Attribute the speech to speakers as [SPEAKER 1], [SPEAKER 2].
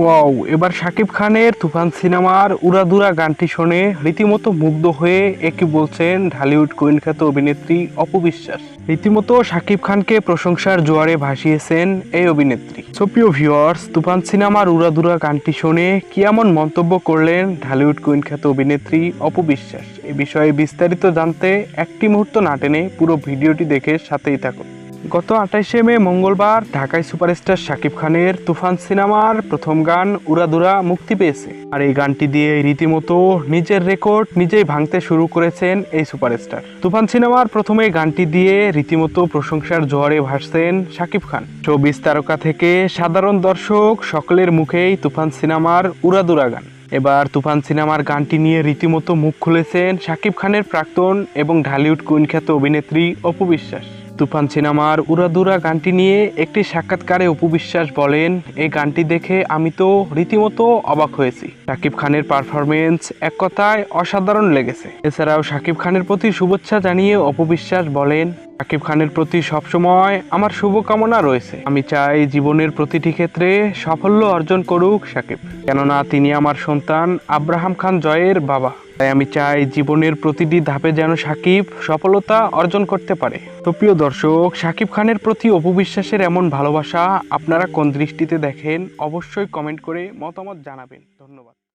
[SPEAKER 1] Wow, এবার শাকিব খানের তুফান সিনেমার উড়াদুরা গানটি শুনে রীতিমতো মুগ্ধ হয়ে একই বলছেন ঢালিউড কুইন খ্যাত অভিনেত্রী অপবিশ্বাস রীতিমতো শাকিব খানকে প্রশংসার জোয়ারে ভাসিয়েছেন এই অভিনেত্রী। সুপ্রিয় ভিওয়ার্স তুফান সিনেমার উড়াদুরা গানটি শুনে কি এমন মন্তব্য করলেন ঢালিউড কুইন খ্যাত অভিনেত্রী অপবিশ্বাস এ বিষয়ে বিস্তারিত জানতে একটি মুহূর্ত না টেনে পুরো ভিডিওটি দেখে সাথেই থাকুন। গত আঠাইশে মে মঙ্গলবার ঢাকায় সুপারস্টার শাকিব খানের তুফান সিনেমার প্রথম গান উড়াদুরা মুক্তি পেয়েছে। আর এই গানটি দিয়ে রীতিমতো নিজের রেকর্ড নিজেই ভাঙতে শুরু করেছেন এই সুপারস্টার। তুফান সিনেমার প্রথমে গানটি দিয়ে রীতিমতো প্রশংসার জোয়ারে ভাসছেন শাকিব খান। চব্বিশ তারকা থেকে সাধারণ দর্শক সকলের মুখেই তুফান সিনেমার উড়াদুরা গান। এবার তুফান সিনেমার গানটি নিয়ে রীতিমতো মুখ খুলেছেন শাকিব খানের প্রাক্তন এবং ঢালিউড কুইন খ্যাত অভিনেত্রী অপু বিশ্বাস। তুফান সিনেমার উড়াদুরা গানটি নিয়ে একটি সাক্ষাৎকারে উপবিশ্বাস বিশ্বাস বলেন, এই গানটি দেখে আমি তো রীতিমতো অবাক হয়েছি। শাকিব খানের পারফরমেন্স এক কথায় অসাধারণ লেগেছে। এছাড়াও শাকিব খানের প্রতি শুভেচ্ছা জানিয়ে অপবিশ্বাস বলেন শাকিব খানের প্রতি সবসময় আমার শুভকামনা রয়েছে। আমি চাই জীবনের প্রতিটি ক্ষেত্রে সাফল্য অর্জন করুক শাকিব কেননা তিনি আমার সন্তান আব্রাহাম খান জয়ের বাবা। তাই আমি চাই জীবনের প্রতিটি ধাপে যেন সাকিব সফলতা অর্জন করতে পারে। তো প্রিয় দর্শক, সাকিব খানের প্রতি অপবিশ্বাসের এমন ভালোবাসা আপনারা কোন দৃষ্টিতে দেখেন, অবশ্যই কমেন্ট করে মতামত জানাবেন। ধন্যবাদ।